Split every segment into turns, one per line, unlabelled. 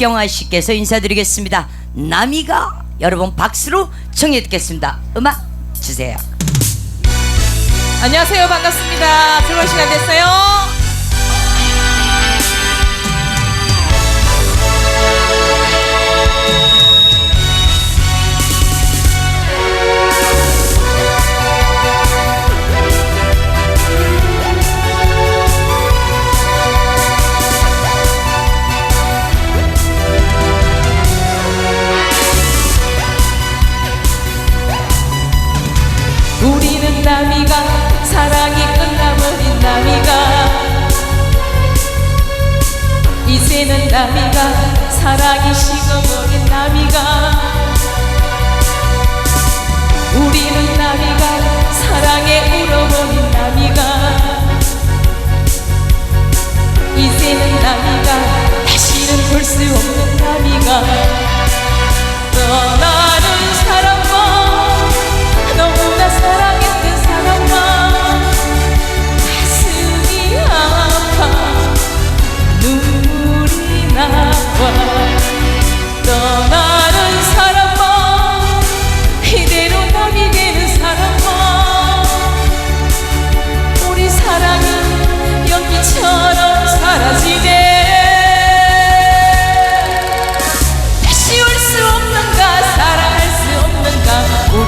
박경화 씨께서 인사드리겠습니다. 남이가 여러분 박수로 청해 듣겠습니다. 음악 주세요.
안녕하세요. 반갑습니다. 들어올 시간 됐어요. 남이가 사랑이 끝나버린 남이가. 이제는 남이가 사랑이 식어버린 남이가. 우리는 남이가 사랑에 울어버린 남이가. 이제는 남이가 다시는 볼 수 없는 남이가. 떠나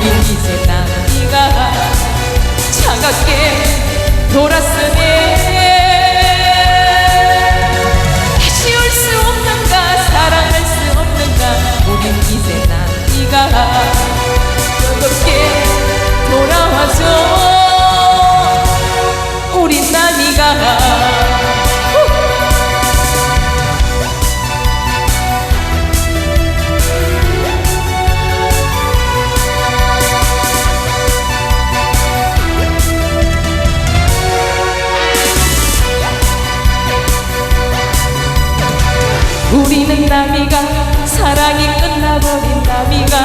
이제 나이가 차갑게 돌았으네 다시 올 수 없는가 사랑할 수 없는가 우린 이제 나이가 뜨겁게 돌아와줘 우린 나이가 우리는 남이가 사랑이 끝나버린 남이가.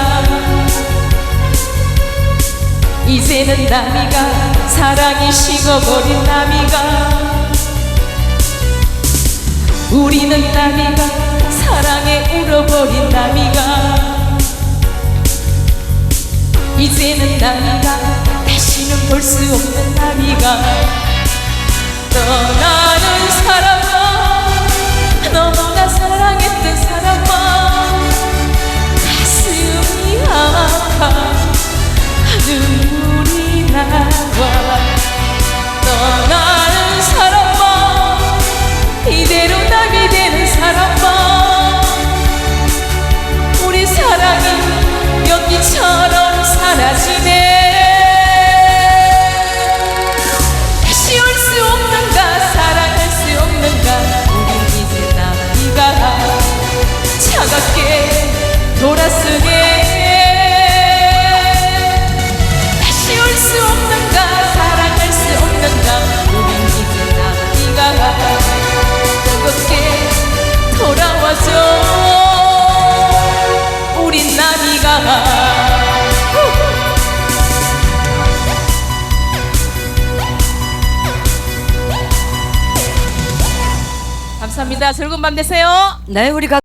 이제는 남이가 사랑이 식어버린 남이가. 우리는 남이가 사랑에 울어버린 남이가. 이제는 남이가 다시는 볼 수 없는 남이가. 떠나 감사합니다. 즐거운 밤 되세요.
네, 우리 가